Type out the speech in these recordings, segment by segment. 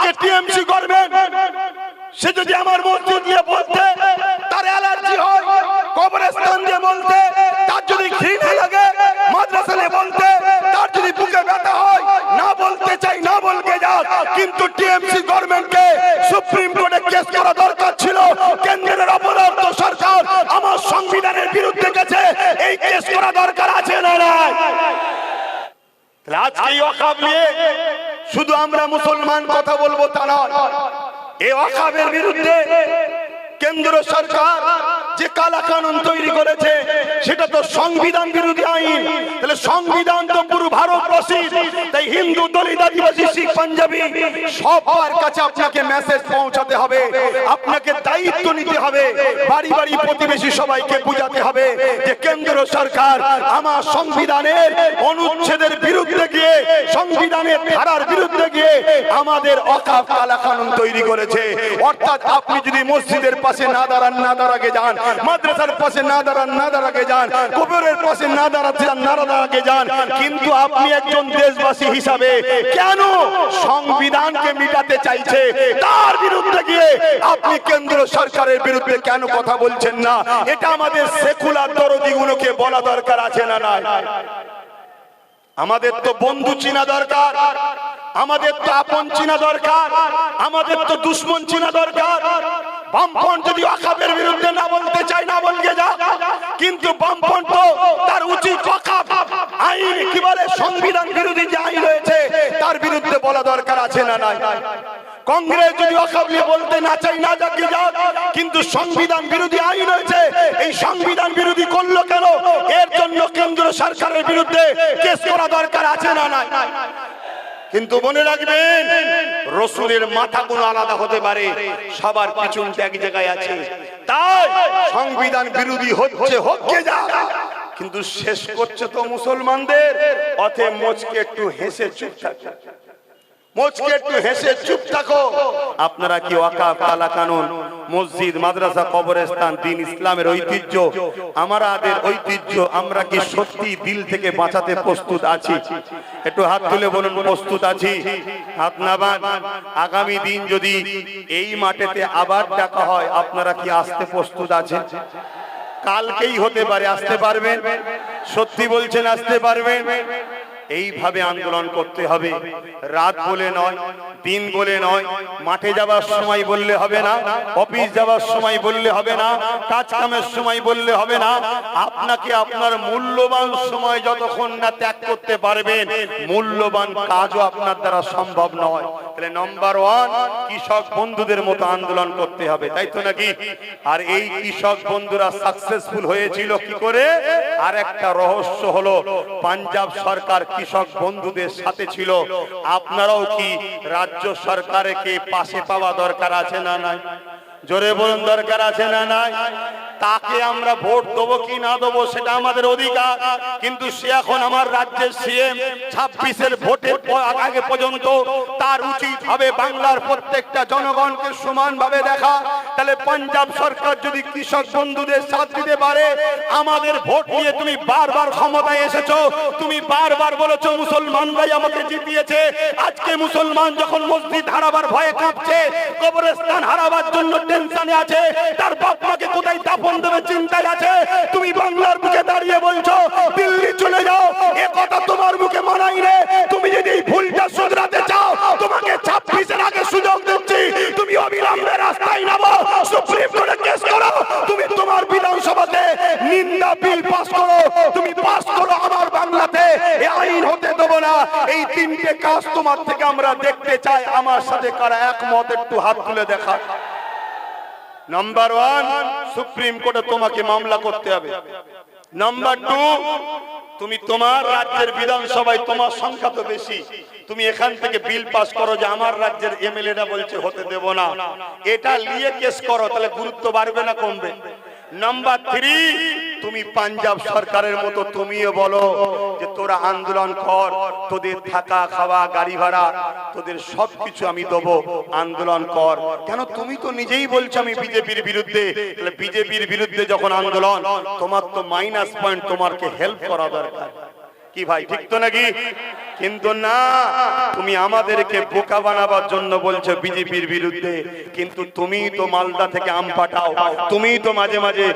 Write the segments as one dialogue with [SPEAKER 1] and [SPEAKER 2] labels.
[SPEAKER 1] আজকে TMC government, সে যদি আমার মসজিদ দিয়ে বলতে, তার অ্যালার্জি হয়, কবরস্থান দিয়ে বলতে, তার যদি ঘৃণা লাগে, মাদ্রাসা বলতে, তার যদি বুকে ব্যথা হয়, না বলতে চাই, না বলতে যাক, কিন্তু টিএমসি গভর্নমেন্টকে সুপ্রিম কোর্টে কেস করা দরকার ছিল, কেন্দ্রের অপরাধ সরকার আমার সংবিধানের বিরুদ্ধে গেছে, এই কেস করা দরকার আছে না নাই? শুধু আমরা মুসলমান কথা বলব তা নয়। এই অকাবের বিরুদ্ধে কেন্দ্র সরকার যে কালা কানুন তৈরি করেছে, সেটা তো সংবিধান বিরোধী আইন। তাহলে সংবিধান তো পুরো ভারতবাসী তাই হিন্দু দলিত আদিবাসী শিখ পাঞ্জাবি সবার কাছে আপনাকে মেসেজ পৌঁছাতে হবে। আপনাকে দায়িত্ব নিতে হবে। বাড়ি বাড়ি প্রতিবেশী সবাইকে বুঝাতে হবে যে কেন্দ্র সরকার আমার সংবিধানের অনুচ্ছেদের বিরুদ্ধে গিয়ে, সংবিধানের ধারার বিরুদ্ধে গিয়ে আমাদের অকাপ কালা কানুন তৈরি করেছে। অর্থাৎ আপনি যদি মসজিদের পাশে না দাঁড়ান, না দাঁড়াকে যান, মাদ্রাসার পাশে না দাঁড়ান, না দাঁড়াকে যান, কবরের পাশে না দাঁড়াতে যান না দাঁড়াকে যান, কিন্তু আপনি একজন দেশবাসী হিসাবে কেন সংবিধানকে মিটাতে চাইছে? তার বিরুদ্ধে গিয়ে আপনি কেন্দ্র সরকারের বিরুদ্ধে কেন কথা বলছেন না? এটা আমাদের সেকুলার দরদিগুলোকে বলা দরকার আছে না? নাই? আমাদের তো বন্ধু চিনা দরকার। আমাদের তো আপন চিনা দরকার। আমাদের তো দুশ্মন চিনা দরকার। বামপন যদি আকাবের বিরুদ্ধে না বলতে চাই না বলকে যা। কিন্তু বামপন তো তার উচিত ওয়াকাব আইন কি বলে? সংবিধান বিরোধী যে আইন রয়েছে, তার বিরুদ্ধে বলা দরকার আছে না নাই? কংগ্রেস যদি ওয়াকাব বলতে না চাই না যাকে যাক, কিন্তু সংবিধান বিরোধী আইন রয়েছে, এই সংবিধান বিরোধী করল কেন? এর জন্য কেন্দ্র সরকারের বিরুদ্ধে কেস করা দরকার আছে না নাই? কিন্তু মনে রাখবেন, রসুলের মাথা কোনো আলাদা হতে পারে, সবার পিছনটা এক জায়গায় আছে। তাই সংবিধান বিরোধী হচ্ছে হচ্ছে যা। কিন্তু শেষ করছে তো মুসলমানদের অথে মোচকে একটু হেসে চুপ থাকে। আপনারা কি ওয়াকাফ, কালা কানুন, মসজিদ, মাদ্রাসা, কবরস্থান, দিন ইসলামের ঐতিহ্য? আমাদের ঐতিহ্য, আমরা কি সত্যি দিল থেকে বাঁচাতে প্রস্তুত আছি? একটু হাত তুলে বলুন, প্রস্তুত আছি? হাত আগামী দিন যদি এই মাঠেতে আবার ডাকা হয়, আপনারা কি আসতে প্রস্তুত আছেন? কালকেই হতে পারে, আসতে পারবেন। সত্যি বলছেন, আসতে পারবেন। এইভাবে আন্দোলন করতে হবে। রাত বলে নয় দিন বলে নয় মাঠে যাবার সময় বললে হবে না অফিস যাবার সময় বললে হবে না কাজ কামের সময় বললে হবে না আপনাকে আপনার মূল্যবান সময় যতক্ষণ না ত্যাগ করতে পারবেন মূল্যবান কাজও আপনার দ্বারা সম্ভব নয়। তাহলে নম্বর ওয়ান কৃষক বন্ধুদের মতো আন্দোলন করতে হবে তাই তো নাকি? আর এই কৃষক বন্ধুরা সাকসেসফুল হয়েছিল কি করে? আর একটা রহস্য হলো পাঞ্জাব সরকার কৃষক বন্ধুদের সাথে ছিল। আপনারাও কি রাজ্য সরকারকে পাশে পাওয়া দরকার আছে না নাই? জোরে বলুন, দরকার আছে না নাই? তাকে আমরা ভোট দেবো কি না দেবো সেটা আমাদের অধিকার। কিন্তু সে এখন আমার রাজ্যের সিএম ছাব্বিশের ভোটের আগে পর্যন্ত তার উচিত হবে বাংলার প্রত্যেকটা জনগণকে সমানভাবে দেখা। তাহলে পাঞ্জাব সরকার যদি কৃষক বন্ধুদের সাথ দিতে পারে, আমাদের ভোট নিয়ে তুমি বারবার ক্ষমতায় এসেছ। তুমি বারবার বলেছ মুসলমানরাই আমাকে জিতিয়েছে। আজকে মুসলমান যখন মসজিদ হারাবার ভয়ে কাঁপছে, কবরস্থান হারাবার জন্য টেনশনে আছে, তার বাপ মাকে কোথায় দেবে চিন্তায় আছে। তুমি বাংলার বুকে দাঁড়িয়ে বলছো, দিল্লি চলে যাও। এ কথা তোমার মুখে মানাই রে। তুমি যদি ভুলটা শুধরাতে চাও, তোমাকে ছাব্বিশের আগে সুযোগ দিচ্ছি। তুমি অবিলম্বে রাস্তায় নামো, সুপ্রিম কোর্টে কেস করো। তুমি তোমার বিধানসভাতে নিন্দা বিল পাস করো। তুমি পাস করো আমার বাংলাতে। এ আইন হতে দেবো না। এই তিনটে কাজ তোমার থেকে আমরা দেখতে চাই। আমার সাথে কারা একমত, একটু হাত তুলে দেখা নাম্বার ওয়ান সুপ্রিম কোর্টে তোমাকে মামলা করতে হবে। নাম্বার টু তুমি তোমার রাজ্যের বিধানসভায় তোমার সংখ্যা তো বেশি। তুমি এখান থেকে বিল পাস করো যে আমার রাজ্যের এমএলএরা বলছে হতে দেব না। এটা নিয়ে কেস করো, তাহলে গুরুত্ব বাড়বে না কমবে। নাম্বার থ্রি তুমি পাঞ্জাব সরকারের মতো তুমিও বলো। তোরা আন্দোলন কর, তোদের থাকা খাওয়া, গাড়ি ভাড়া, তোদের সবকিছু আমি দেব, আন্দোলন কর। কেন তুমি তো নিজেই বলছো আমি বিজেপির বিরুদ্ধে? বিজেপির বিরুদ্ধে যখন আন্দোলন, তোমার তো মাইনাস পয়েন্ট তোমারকে হেল্প করা দরকার। কি ভাই, ঠিক তো নাকি? কিন্তু না, তুমি আমাদেরকে বোকা বানাবার জন্য বলছো বিজেপির বিরুদ্ধে। কিন্তু তুমি তো মালদা থেকে আম পাঠাও, তুমি তো মাঝে মাঝে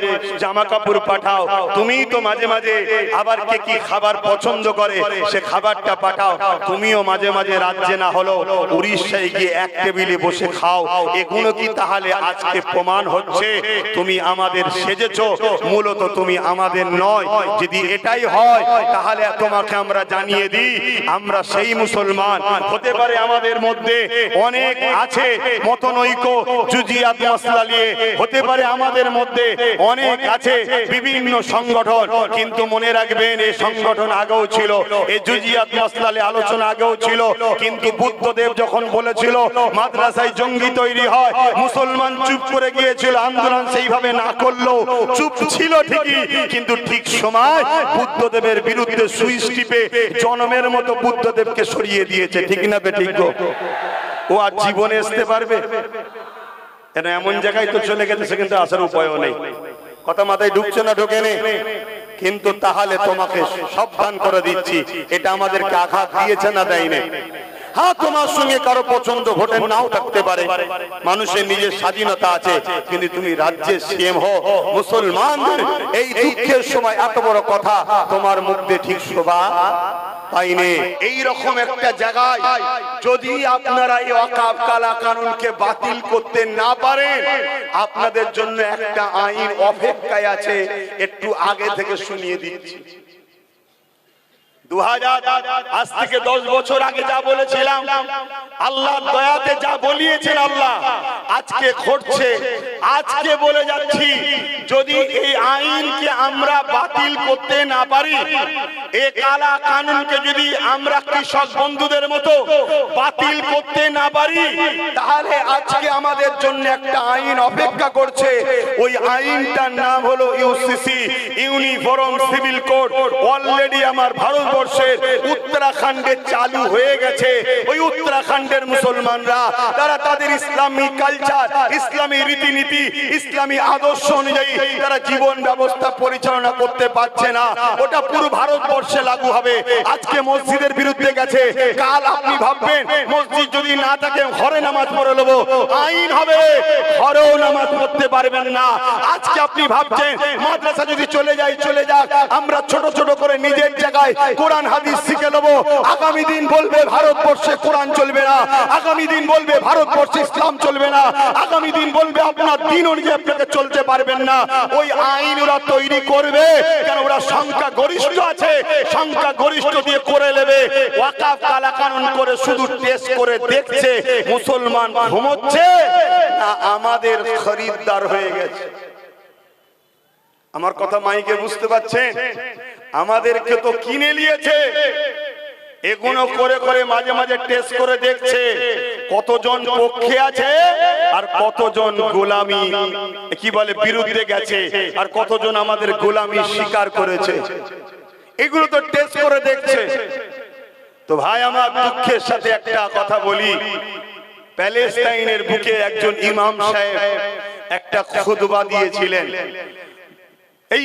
[SPEAKER 1] জামা কাপড় পাঠাও, তুমি তো মাঝে মাঝে আবার কে কি খাবার পছন্দ করে, সে খাবারটা পাঠাও। তুমিও মাঝে মাঝে রাজ্যে না হলো উড়িষ্যায় গিয়ে এক টেবিলে বসে খাও। এগুলো কি তাহলে আজকে প্রমাণ হচ্ছে? তুমি আমাদের সেজেছো, মূলত তুমি আমাদের নয়। যদি এটাই হয়, তাহলে তোমাকে আমরা জানিয়ে দিই, আমরা সেই মুসলমান। হতে পারে আমাদের মধ্যে অনেক আছে মতনৈক্য, জুজিয়াত মশলা নিয়ে। হতে পারে আমাদের মধ্যে অনেক আছে বিভিন্ন সংগঠন, কিন্তু মনে রাখবেন এই সংগঠন আগেও ছিল এই জুজিয়াত মশলালে আলোচনা আগেও ছিল। কিন্তু বুদ্ধদেব যখন বলেছিল, মাদ্রাসায় জঙ্গি তৈরি হয়, মুসলমান চুপ করে গিয়েছিল, আন্দোলন সেইভাবে না করল চুপ ছিল ঠিকই, কিন্তু ঠিক সময় বুদ্ধদেবের বিরুদ্ধে সুইচ টিপে জনমের মতো বুদ্ধদেবকে সরিয়ে দিয়েছে, ঠিক না বে ঠিক গো? ও আর জীবনে আসতে পারবে? কেন এমন জায়গায় তো চলে গেছে সেখান থেকে আসার উপায়ও নেই। কথা মাথায় ঢুকছে না, ঢোকে নেই কিন্তু তাহলে তোমাকে সাবধান করে দিচ্ছি, এটা আমাদেরকে আঘাত দিয়েছে না দেয়নি? হ্যাঁ তোমার সঙ্গে কারও পছন্দ ভোটে নাও থাকতে পারে। মানুষের নিজের স্বাধীনতা আছে, কিন্তু তুমি রাজ্যের সিএম হো মুসলমানদের এই দুঃখের সময় এত বড় কথা, তোমার মুখ দিয়ে ঠিক শোভা এই রকম একটা জায়গায় যদি আপনারা এই অকাপ কালা কানুনকে বাতিল করতে না পারেন, আপনাদের জন্য একটা আইন অপেক্ষায় আছে, একটু আগে থেকে শুনিয়ে দিচ্ছি। আজ থেকে দশ বছর আগে যা বলেছিলাম, আল্লাহ দয়াতে যা বলিয়েছেন আল্লাহ, আজকে ঘটছে। আজকে বলে যাচ্ছি, যদি এই আইনকে আমরা বাতিল করতে না পারি কালা কানুনকে যদি আমরা কৃষক বন্ধুদের মতো বাতিল করতে না পারি, তাহলে আজকে আমাদের জন্য একটা আইন অপেক্ষা করছে। ওই আইনটার নাম হলো UCC, uniform civil code. Already আমার ভারতবর্ষের উত্তরাখণ্ডে চালু হয়ে গেছে। ওই উত্তরাখণ্ডের মুসলমানরা, তারা তাদের ইসলামী কালচার, ইসলামী রীতিনীতি, ইসলামী আদর্শ অনুযায়ী তারা জীবন ব্যবস্থা পরিচালনা করতে পারছে না। ওটা পুরো ভারতবর্ষে লাগু হবে। আজকে মসজিদের বিরুদ্ধে গেছে। কাল আপনি ভাববেন, মসজিদ যদি না থাকে, ঘরে নামাজ পড়ে নেব। আইন হবে, ঘরেও নামাজ পড়তে পারবেন না। আজকে আপনি ভাবছেন, মাদ্রাসা যদি চলে যায়, চলে যাক। আমরা ছোট ছোট করে নিজের জায়গায় হাদিস শিখে নেব। আগামী দিন বলবে ভারতবর্ষে কোরআন চলবে না। আগামী দিন বলবে ভারতবর্ষে ইসলাম চলবে না। আগামী দিন বলবে আপনার দিন অনুযায়ী আপনাকে চলতে পারবেন না। ওই আইন ওরা তৈরি করবে, কেন ওরা সংখ্যা গরিষ্ঠ আছে। সংখ্যা গরিষ্ঠ দিয়ে করে নেবে। ওয়াকাফ কালা কানুন করে শুধু টেস্ট করে দেখছে, মুসলমান ঘুমোচ্ছে না আমাদের খরিদ্দার হয়ে গেছে। আমার কথা মাইকে বুঝতে পারছেন? আমাদেরকে তো কিনে নিয়েছে। এগুলো করে করে মাঝে মাঝে টেস্ট করে দেখছে। কতজন পক্ষে আছে আর কতজন গোলামি, কি বলে, বিরুদ্ধে গেছে আর কতজন আমাদের গোলামি স্বীকার করেছে। এগুলো তো টেস্ট করে দেখছে। তো ভাই, আমার দুঃখের সাথে একটা কথা বলি। প্যালেস্টাইনের বুকে একজন ইমাম সাহেব একটা খুতবা দিয়েছিলেন। এই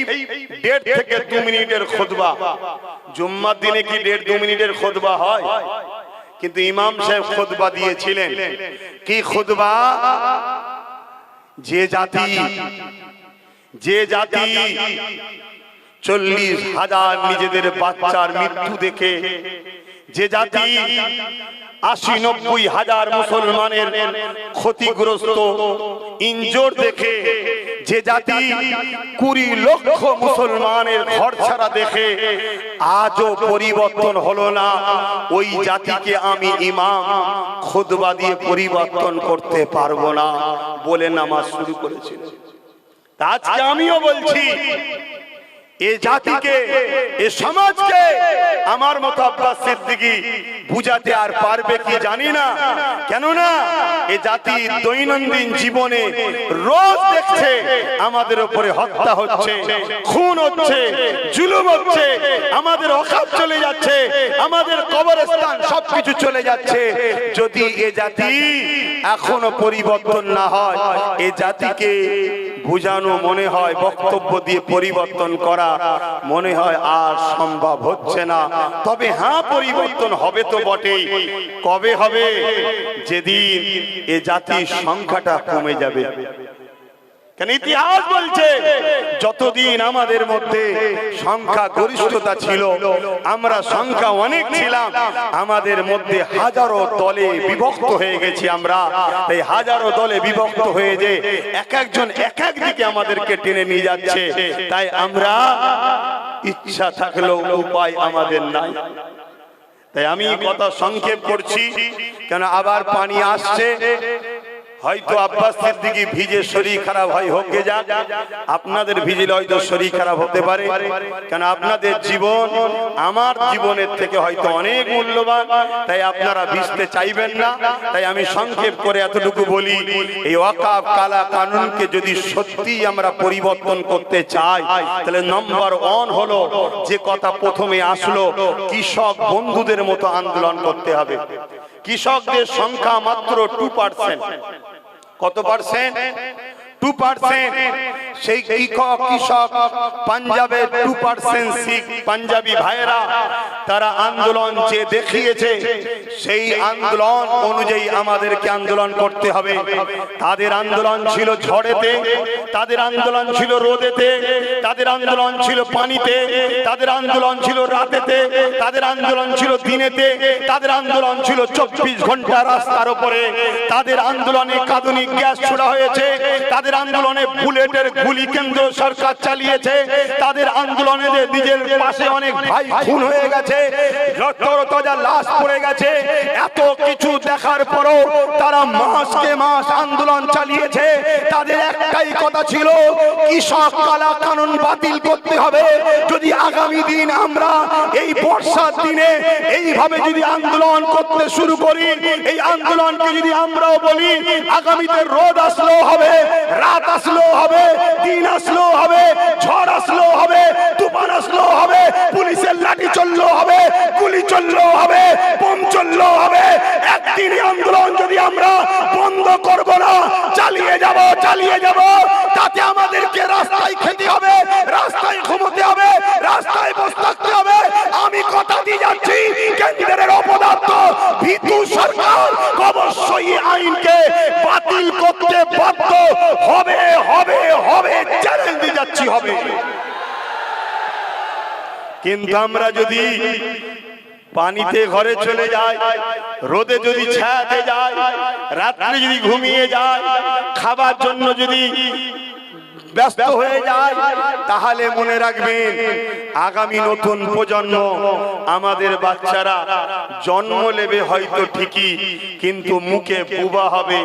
[SPEAKER 1] দেড় থেকে দু মিনিটের খুতবা জুম্মার দিনে কি দেড় দু মিনিটের খুতবা হয়? কিন্তু ইমাম সাহেব খুতবা দিয়েছিলেন। কি খুতবা যে জাতি যে জাতি চল্লিশ হাজার নিজেদের বাচ্চার মৃত্যু দেখে, যে জাতি আশি নব্বই হাজার মুসলমানের ক্ষতিগ্রস্ত, ইনজোর দেখে যে জাতি কুড়ি লক্ষ মুসলমানের ঘর ছাড়া দেখে আজও পরিবর্তন হলো না। ওই জাতিকে আমি ইমাম খুদবা দিয়ে পরিবর্তন করতে পারব না বলে নামাজ শুরু করেছিল। আজকে আমিও বলছি এ জাতিকে এ সমাজকে আমার মতো আব্বাস সিদ্দিকী বুঝাতে আর পারবে কি জানি না। কেননা এ জাতি দৈনন্দিন জীবনে রোজ দেখছে আমাদের উপরে হত্যা হচ্ছে খুন হচ্ছে জুলুম হচ্ছে আমাদের অকাপ চলে যাচ্ছে আমাদের কবরস্থান সবকিছু চলে যাচ্ছে। যদি এ জাতি এখনও পরিবর্তন না হয় এ জাতিকে বুঝানো মনে হয় বক্তব্য দিয়ে পরিবর্তন করা। মনে হয় আর সম্ভব হচ্ছে না। তবে হ্যাঁ পরিবর্তন হবে তো বটেই। কবে হবে? যেদিন এ জাতির সংখ্যাটা কমে যাবে। কেন ইতিহাস বলছে, যতদিন আমাদের মধ্যে সংখ্যা গরিষ্ঠতা ছিল, আমরা সংখ্যা অনেক ছিলাম, আমাদের মধ্যে হাজারো দলে বিভক্ত হয়ে গেছি আমরা। এই হাজারো দলে বিভক্ত হয়ে যে এক একজন এক এক দিকে আমাদেরকে টেনে নিয়ে যাচ্ছে, তাই আমরা ইচ্ছা থাকলেও উপায় আমাদের নাই। তাই আমি কথা সংক্ষেপ করছি, কেন আবার পানি আসছে হয়তো আব্বাস সিদ্দিকি ভিজে শরীর খারাপ হয়, হোক যাক। আপনাদের ভিজলে হয়তো শরীর খারাপ হতে পারে। কেন আপনাদের জীবন আমার জীবনের থেকে হয়তো অনেক মূল্যবান। তাই আপনারা ভিজতে চাইবেন না। তাই আমি সংক্ষেপ করে এতটুকু বলি, এই ওয়াকাফ কালা কানুনকে যদি সত্যি আমরা পরিবর্তন করতে চাই, তাহলে নম্বর ওয়ান হলো যে কথা প্রথমে আসলো, কৃষক বন্ধুদের মতো আন্দোলন করতে হবে। কৃষকদের সংখ্যা মাত্র টু পার্সেন্ট কত পার্সেন্ট টু পার্সেন্ট সেই কৃষক কৃষক? পাঞ্জাবের টু পার্সেন্ট শিখ পাঞ্জাবি ভাইরা তারা আন্দোলন যে দেখিয়েছে, সেই আন্দোলন অনুযায়ী আমাদেরকে আন্দোলন করতে হবে। তাদের আন্দোলন ছিল ঝড়েতে, তাদের আন্দোলন ছিল রোদেতে, তাদের আন্দোলন ছিল পানিতে, তাদের আন্দোলন ছিল রাতেতে, তাদের আন্দোলন ছিল দিনেতে, তাদের আন্দোলন ছিল চব্বিশ ঘণ্টা রাস্তার উপরে। তাদের আন্দোলনে কাঁদুনি গ্যাস ছোড়া হয়েছে, তাদের আন্দোলনে বুলেটের গুলি কেন্দ্র সরকার চালিয়েছে। তাদের আন্দোলনে নিজের পাশে অনেক ভাই খুন হয়ে গেছে লাশ পড়ে গেছে, এত কিছু দেখার পরও তারা মাসকে মাস আন্দোলন চালিয়েছে। তাদের একটাই কথা ছিল কৃষক কালা কানুন বাতিল করতে হবে। যদি আগামী দিন আমরা এই বর্ষার দিনে এইভাবে যদি আন্দোলন করতে শুরু করি, এই আন্দোলনকে যদি আমরাও বলি, আগামীতে রোদ আসলেও হবে, রাত আসলেও হবে দিন আসলেও হবে, ঝড় আসলেও হবে, তুফান আসলেও হবে, পুলিশের লাঠি চললেও হবে, গুলি চললেও হবে, বোম চললেও হবে। একদিন আন্দোলন যদি আমরা বন্ধ করব না, চালিয়ে যাব চালিয়ে যাব, তাতে আমাদেরকে রাস্তায় খেতে হবে, রাস্তায় ঘুমোতে হবে, রাস্তায় বসে থাকতে হবে। আমি কথা দিয়ে যাচ্ছি, কেন্দ্রের অপদার্থ, ভিতু সরকার অবশ্যই আইনকে বাতিল করতে বাধ্য হবে। চ্যালেঞ্জ হবে। কিন্তু আমরা যদি পানিতে ঘরে চলে যায় রোদে যদি ছায়াতে যায় রাত্রে যদি ঘুমিয়ে যায়, খাবার জন্য যদি ব্যস্ত হয়ে যায়, তাহলে মনে রাখবেন আগামী নতুন প্রজন্ম আমাদের বাচ্চারা জন্ম নেবে হয়তো ঠিকই, কিন্তু মুখে বুবা হবে,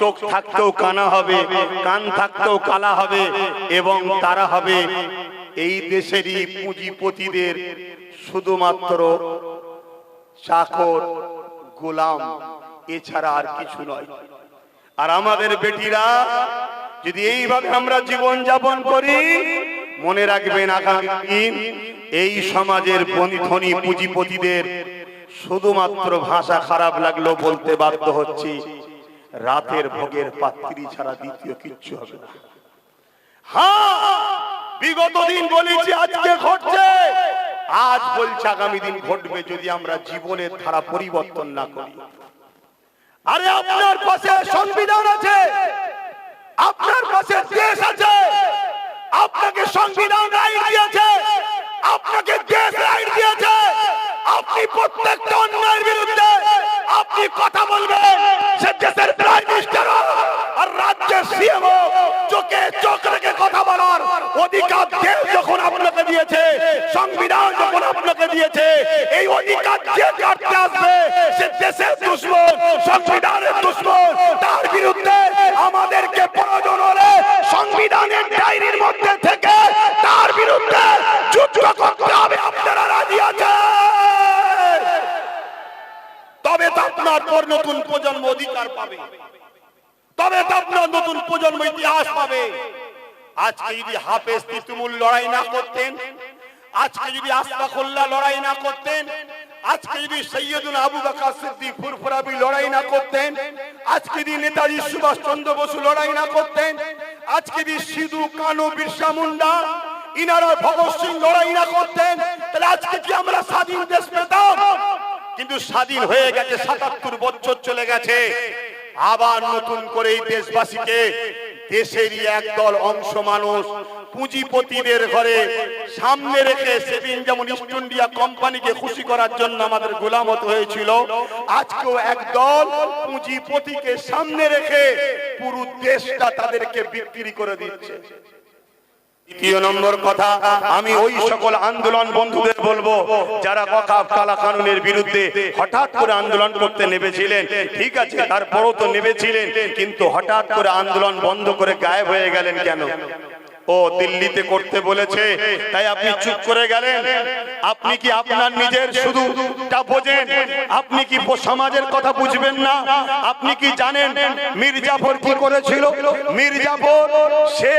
[SPEAKER 1] চোখ থাকতেও কানা হবে, কান থাকতেও কালা হবে এবং তারা হবে এই দেশেরই পুঁজিপতিদের শুধুমাত্র চাকর গোলাম, এছাড়া আর কিছু নয়। আর আমাদের বেটিরা, যদি এইভাবে আমরা জীবন যাপন করি মনে রাখবেন আগামী দিন এই সমাজের বনি ধনী পুঁজিপতিদের শুধুমাত্র ভাষা খারাপ লাগল বলতে বাধ্য হচ্ছি। রাতের ভোগের পাত্রী ছাড়া দ্বিতীয় কিচ্ছু হবে না। বিগত দিন বলেছি, আজকে ঘটছে। আজ বলছে আগামী দিন ঘটবে যদি আমরা জীবনের ধারা পরিবর্তন না করি। আরে আপনার পাশে সংবিধান আছে, আপনার পাশে দেশ আছে। আপনাকে সংবিধান রাইট দিয়েছে। আপনাকে দেশ রাইট দিয়েছে। আপনি প্রত্যেকটা অন্যায়ের বিরুদ্ধে আপনি কথা বলবেন। সে দেশের প্রাইম মিনিস্টার আর রাজ্যের সিএম চোখে চোখ রেখে কথা বলার অধিকার দেশ যখন আপনাকে দিয়েছে, সংবিধান যখন আপনাকে দিয়েছে, এই অধিকার যে কাটতে আসবে, সে দেশের দুশ্মন, সংবিধানের দুশ্মন তার বিরুদ্ধে আমাদেরকে প্রয়োজন হলে সংবিধানের ডায়েরির মধ্যে থেকে তার বিরুদ্ধে যুদ্ধ করতে হবে আপনারা রাজি আছেন তবে তো আপনার নতুন প্রজন্ম অধিকার পাবে। তবে তো আপনার নতুন প্রজন্ম ইতিহাস পাবে। আজকে যদি হাফেজ তিতুমুল লড়াই না করতেন, আজকে যদি আস্তাকুল্লাহ লড়াই না করতেন, আজকে যদি সৈয়দুল আবু বকর সিদ্দিক ফুরফুরাবি লড়াই না করতেন, আজকে যদি নেতাজি সুভাষ চন্দ্র বসু লড়াই না করতেন, আজকে যদি সিধু, কানু, বিরসা মুন্ডা, ইনারা ভগৎ সিং লড়াই না করতেন, তাহলে আজকে কি আমরা স্বাধীন দেশ পেতাম? কিন্তু স্বাধীন হয়ে গেছে, সাতাত্তর বছর চলে গেছে। আবার নতুন করে এই দেশবাসীকে দেশেরই একদল অংশ মানুষ পুঁজিপতিদের ঘরে সামনে রেখে সেদিন যেমন ইস্ট ইন্ডিয়া কোম্পানিকে খুশি করার জন্য আমাদের গোলামত হয়েছিল, আজকেও একদল পুঁজিপতিকে সামনে রেখে পুরো দেশটা তাদেরকে বিক্রি করে দিচ্ছে। দ্বিতীয় নম্বর কথা, আমি ওই সকল আন্দোলন বন্ধুদের বলব, যারা ওয়াকাফ কালা কানুনের বিরুদ্ধে হঠাৎ করে আন্দোলন করতে নেমেছিলেন, ঠিক আছে, তারপরও তো নেমেছিলেন, কিন্তু হঠাৎ করে আন্দোলন বন্ধ করে গায়েব হয়ে গেলেন কেন? ও দিল্লিতে করতে বলেছে, তাই আপনি চুপ করে গেলেন। আপনি কি আপনার নিজের শুধুটা বোঝেন? আপনি কি সমাজের কথা বুঝবেন না? আপনি কি জানেন মির্জাফর কি করেছিল? মির্জাফর, সে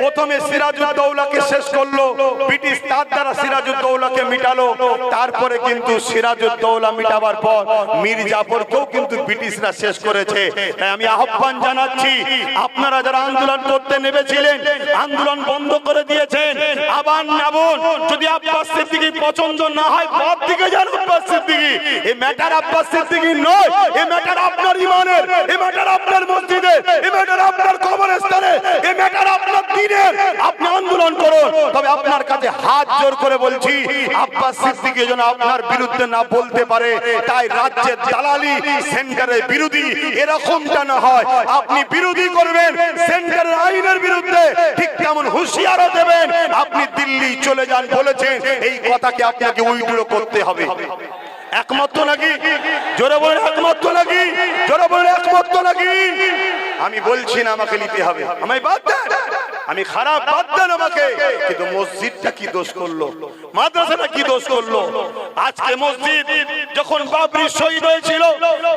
[SPEAKER 1] প্রথমে সিরাজউদ্দৌলাকে শেষ করল, ব্রিটিশ তার দ্বারা সিরাজউদ্দৌলাকে মিটালো, তারপরে কিন্তু সিরাজউদ্দৌলা মিটাবার পর মির্জাফরকেও কিন্তু ব্রিটিশরা শেষ করেছে। তাই আমি আহ্বান জানাচ্ছি, আপনারা যারা আন্দোলন করতে নেমেছিলেন, আন্দোলন বন্ধ করে দিয়েছেন। আবার নাবুন, যদি আব্বাস সিদ্দিকি পছন্দ না হয়, বাদ দিকে যান আব্বাস সিদ্দিকি। এই ম্যাটার আব্বাস সিদ্দিকি নয় এই ম্যাটার আপনার ইমানের এই ম্যাটার আপনার মসজিদে এই ম্যাটার আপনার কবরস্থানে এই ম্যাটার আপনার দিনের। আপনি আন্দোলন করুন, তবে আপনার কাছে হাত জোর করে বলছি, আব্বাস সিদ্দিকি যেন আপনার বিরুদ্ধে না বলতে পারে, তাই রাজ্যের দালালি সেন্টারের বিরোধী এরকমটা না হয়। আপনি বিরোধী করবেন, সেন্টারের আইনের বিরুদ্ধে, ঠিক তেমন হুঁশিয়ারও দেবেন, আপনি দিল্লি চলে যান বলেছেন, এই কথাকে আপনাকে উইড্রো করতে হবে। আমি বলছি না, আমাকে নিতে হবে। আমায় বাদ দেন। আমি খারাপ দেন আমাকে। কিন্তু মসজিদটা কি দোষ করল? মাদ্রাসাটা কি দোষ করল? আজকে মসজিদ যখন বাবরি শহীদ হয়েছিল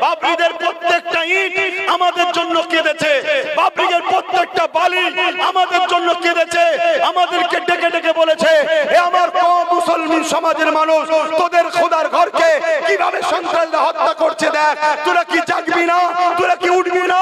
[SPEAKER 1] বাবরিদের প্রত্যেকটা ইট আমাদের জন্য কেঁদেছে। বাবরিদের প্রত্যেকটা বালি আমাদের জন্য কেঁদেছে। আমাদেরকে ডেকে ডেকে বলেছে এ আমার মুসলমান সমাজের মানুষ তোদের খোদার ঘরকে কীভাবে সন্ত্রাসীরা হত্যা করছে দেখ? তোরা কি জাগবি না? তোরা কি উঠবি না?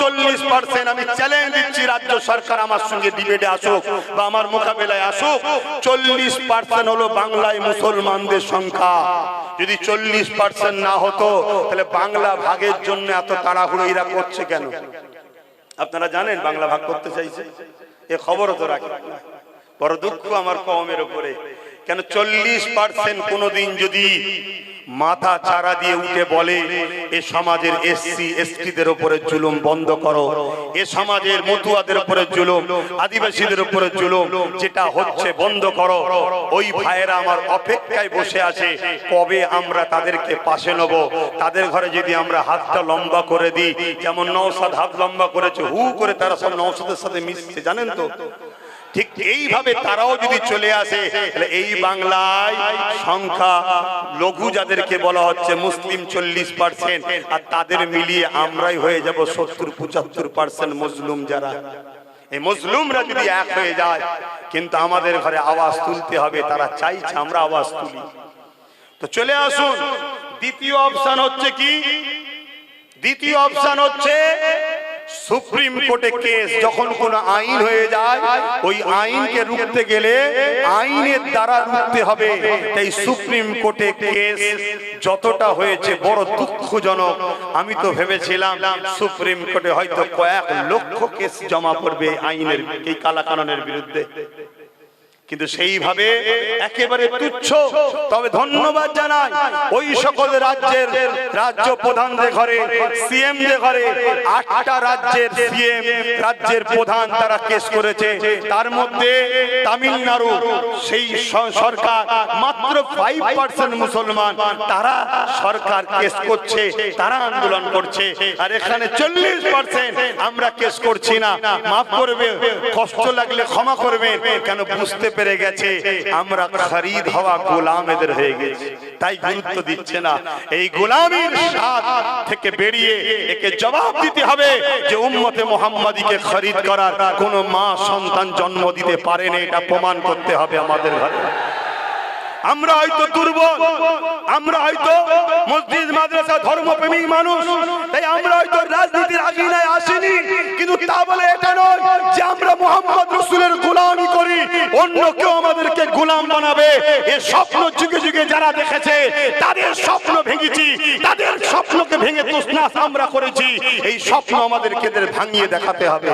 [SPEAKER 1] চল্লিশ পার্সেন্ট আমি চ্যালেঞ্জ দিচ্ছি রাজ্য সরকার আমার সঙ্গে ডিবেটে আসুক বা আমার মোকাবেলায় আসুক। চল্লিশ পার্সেন্ট হলো বাংলায় মুসলমানদের সংখ্যা। যদি চল্লিশ পার্সেন্ট না হতো, তাহলে বাংলা ভাগের জন্য এত তাড়াহুড়ো এরা করছে কেন? আপনারা জানেন বাংলা ভাগ করতে চাইছে? এ খবরও তো রাখেন না। বড় দুঃখ আমার কমের উপরে। কেন চল্লিশ পার্সেন্ট কোনোদিন যদি মাথা চারা দিয়ে উঠে বলে, এ সমাজের এসসি, এসটিদের উপরে জুলুম বন্ধ করো। এ সমাজের মতুয়াদের উপরে জুলুম, আদিবাসীদের উপরে জুলুম, যেটা হচ্ছে বন্ধ করো। ওই ভাইয়েরা আমার অপেক্ষায় বসে আছে, কবে আমরা তাদেরকে পাশে নেব? তাদের ঘরে যদি আমরা হাতটা লম্বা করে দিই, যেমন নৌসাদ হাত লম্বা করেছে, হু করে তারা সব নৌসাদের সাথে মিশছে, জানেন তো? ঠিক এইভাবে তারাও যদি চলে আসে তাহলে এই বাংলায় সংখ্যা লঘু যাদেরকে বলা হচ্ছে মুসলিম চল্লিশ পার্সেন্ট আর তাদের মিলিয়ে আমরাই হয়ে যাব সত্তর পঁচাত্তর পার্সেন্ট মুসলিম যারা। এই মুসলিমরা যদি এক হয়ে যায় কিন্তু আমাদের ঘরে আওয়াজ তুলতে হবে তারা চাইছে আমরা আওয়াজ তুলি। তো চলে আসুন দ্বিতীয় অপশন হচ্ছে কি? দ্বিতীয় অপশন হচ্ছে সুপ্রিম কোর্টে কেস যখন কোন আইন হয়ে যায়, ওই আইনকে রুখতে গেলে আইনের দ্বারা রুখতে হবে। তাই সুপ্রিম কোর্টে কেস যতটা হয়েছে বড় দুঃখজনক। আমি তো ভেবেছিলাম সুপ্রিম কোর্টে হয়তো কয়েক লক্ষ কেস জমা পড়বে আইনের এই কালাকাননের বিরুদ্ধে। কিন্তু সেইভাবে একেবারে তুচ্ছ। তবে ধন্যবাদ জানাই ওই সকল রাজ্যের রাজ্য প্রধানদের ঘরে সিএম দের ঘরে, আটটা রাজ্যের সিএম, রাজ্যের প্রধান তারা কেস করেছে। তার মধ্যে তামিলনাড়ু, সেই সরকার, মাত্র ফাইভ পার্সেন্ট মুসলমান, তারা সরকার কেস করছে, তারা আন্দোলন করছে। আর এখানে চল্লিশ পার্সেন্ট আমরা কেস করছি না। মাফ করবে, কষ্ট লাগলে ক্ষমা করবেন কেন বুঝতে পেরে গেছে। আমরা খরিদ হওয়া গোলাম এদের হয়ে গেছি। তাই গুরুত্ব দিচ্ছে না। এই গোলামের থেকে বেরিয়ে একে জবাব দিতে হবে যে উম্মতে মোহাম্মদীকে খরিদ করার কোনো মা সন্তান জন্ম দিতে পারেনি, এটা প্রমাণ করতে হবে আমাদের ঘরে। আমরা হয়তো দুর্বল, আমরা হয়তো মসজিদ, মাদ্রাসা, ধর্মপ্রেমিক মানুষ। তাই আমরা হয়তো রাজনীতির আগিনায় আসিনি, কিন্তু তা বলে এটা নয় যে আমরা মোহাম্মদ রসুলের গোলামি করি, অন্য কেউ আমাদেরকে গোলাম বানাবে। এ স্বপ্ন যুগে যুগে যারা দেখেছে, তাদের স্বপ্ন ভেঙেছি, তাদের স্বপ্নকে ভেঙে তোষনাশ আমরা করেছি। এই স্বপ্ন আমাদেরকে ভাঙিয়ে দেখাতে হবে।